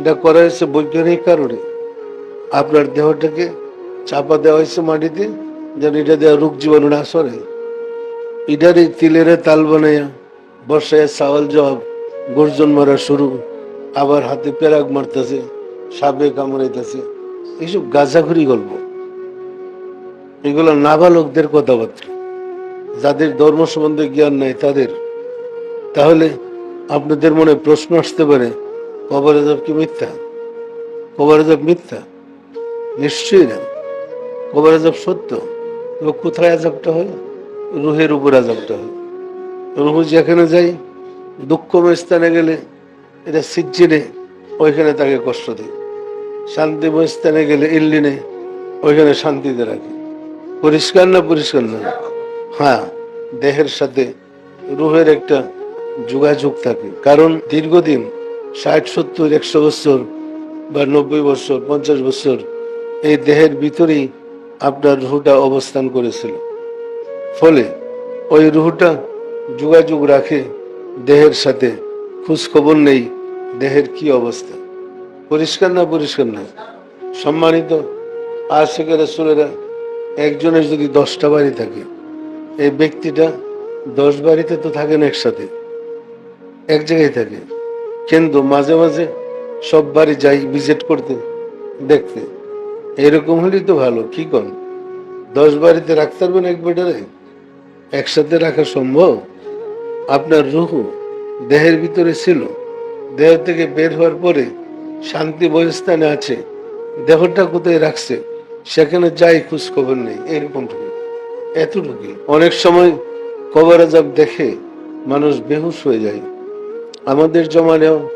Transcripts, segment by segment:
এটা করা হয়েছে বৈজ্ঞানিক কারণে। আপনার দেহটাকে চাপা দেওয়া হয়েছে মাটিতে, যেন এটা দেওয়া রোগ জীবাণু না সরে এটারই তিলের তাল বানাইয়া বর্ষায় চাওয়াল জবাব, গর্জন মারা শুরু, আবার হাতে পেরাক মারতেছে, সাপে কামড়াইতেছে। এইসব গাঁজাখুরি গল্প। এগুলো নাবালকদের কথাবার্তা। যাদের ধর্ম সম্বন্ধে জ্ঞান নাই তাদের। তাহলে আপনাদের মনে প্রশ্ন আসতে পারে কবর আজব কি মিথ্যা? কবর আজব মিথ্যা? নিশ্চয়ই না। কবর আজব সত্য। তবে কোথায় আজবটা হয়? রুহের উপর আজবটা হয়। রুহু যেখানে যাই দুঃখময় স্থানে গেলে, এটা সিজ্জিনে, ওইখানে তাকে কষ্ট দেয়। শান্তিময় স্থানে গেলে, ইল্লিনে, ওইখানে শান্তিতে রাখে। পরিষ্কার না পরিষ্কার না? হ্যাঁ দেহের সাথে রুহের একটা যোগাযোগ থাকে। কারণ দীর্ঘদিন ষাট, সত্তর, একশো বছর বা নব্বই বছর, পঞ্চাশ বছর এই দেহের ভিতরেই আপনার রুহটা অবস্থান করেছিল। ফলে ওই রুহটা যোগাযোগ রাখে দেহের সাথে। খোঁজ খবর নেই দেহের কি অবস্থা। পরিষ্কার না পরিষ্কার না? সম্মানিত আশেখের রসুলেরা, একজনের যদি দশটা বাড়ি থাকে, এই ব্যক্তিটা দশ বাড়িতে তো থাকেন একসাথে। এক জায়গায় থাকে। কিন্তু মাঝে মাঝে সব বাড়ি যাই ভিজিট করতে, দেখতে। এরকম হলেই তো ভালো, কি কন? দশ বাড়িতে রাখতে পারবেন এক বেটারে? একসাথে রাখা সম্ভব? আপনার রুহু দেহের ভিতরে ছিল, দেহ থেকে বের হওয়ার পরে শান্তি বহিস্থানে আছে, দেহটা কোথায় রাখছে, সেখানে যাই খোঁজ খবর নেই, এরকমটুকু। এতটুকু। অনেক সময় কবর আজাব দেখে মানুষ বেহুশ হয়ে যায়। আমাদের জমানেও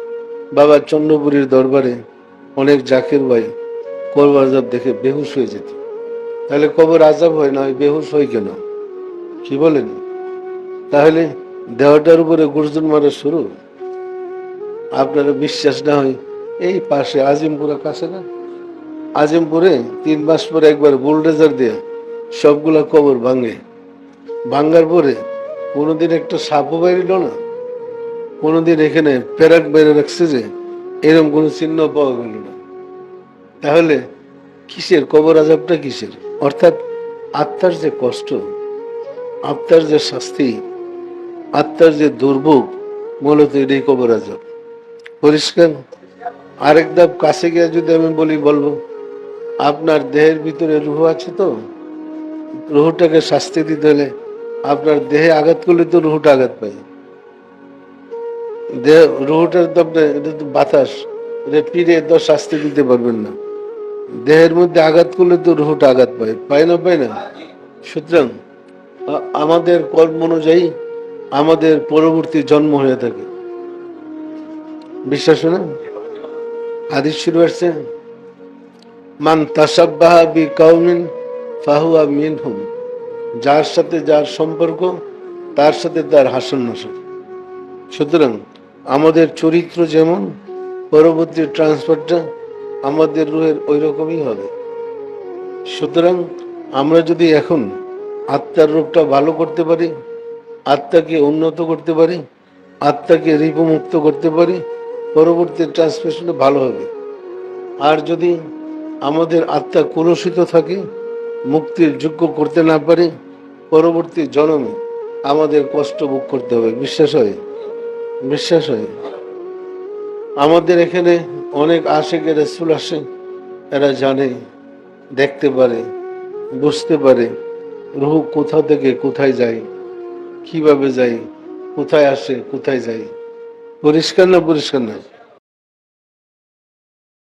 বাবা চন্দ্রপুরীর দরবারে অনেক জাকের ভাই কবর আজাব দেখে বেহুশ হয়ে যেত। তাহলে কবর আজাব হয় না? ওই বেহুশ হয় কেন? কি বলেন? তাহলে দেহটার উপরে গুর্জন মারা শুরু। আপনারা বিশ্বাস না হয় এই পাশে আজিমপুরা কাছে না? আজিমপুরে তিন মাস পরে একবার বুলডেজার দিয়ে সবগুলা কবর ভাঙে। ভাঙ্গার পরে কোনোদিন একটা সাপও বাইরিল না? কোনোদিন এখানে প্যারাক বেড়ে রাখছে যে এরকম কোনো চিহ্ন পাওয়া গেল না। তাহলে কিসের? কবর আজাবটা কিসের? অর্থাৎ আত্মার যে কষ্ট, আত্মার যে শাস্তি, আত্মার যে দুর্ভোগ, মূলত এটাই কবর আজাব পরিষ্কার? আরেক ধাপ কাছে গিয়ে যদি আমি বলি, বলব, আপনার দেহের ভিতরে রুহ আছে তো? রুহটাকে শাস্তি দিতে হলে আপনার দেহে আঘাত করলে তো রুহটা আঘাত পায়। দেহ রুহটার তো আপনার এটা তো বাতাস। এটা পিড়ে তো শাস্তি দিতে পারবেন না। দেহের মধ্যে আঘাত করলে তো রুহটা আঘাত পায়। পায় না পায় না? সুতরাং আমাদের কর্ম অনুযায়ী আমাদের পরবর্তী জন্ম হয়ে থাকে। বিশ্বাস না? হাদিস শুরু আসছে মান তাসাব্বাহা বি কাউমিন ফাহুয়া মিনহুম। যার সাথে যার সম্পর্ক, তার সাথে তার হাসন নাসন সুতরাং আমাদের চরিত্র যেমন, পরবর্তী ট্রান্সফারটা আমাদের রুহের ওই রকমই হবে। সুতরাং আমরা যদি এখন আত্মার রূপটা ভালো করতে পারি, আত্মাকে উন্নত করতে পারি, আত্মাকে রিপমুক্ত করতে পারি, পরবর্তী ট্রান্সফারেশনটা ভালো হবে। আর যদি আমাদের আত্মা কলুষিত থাকে, মুক্তির যোগ্য করতে না পারে, পরবর্তী জন্মে আমাদের কষ্ট ভোগ করতে হবে। বিশ্বাস হয়? বিশ্বাস হয়। আমাদের এখানে অনেক আশেকে রেসুল আসে এরা জানে, দেখতে পারে, বুঝতে পারে, রুহু কোথা থেকে কোথায় যায়, কীভাবে যায়, কোথায় আসে, কোথায় যায়। পরিষ্কার না পরিষ্কার না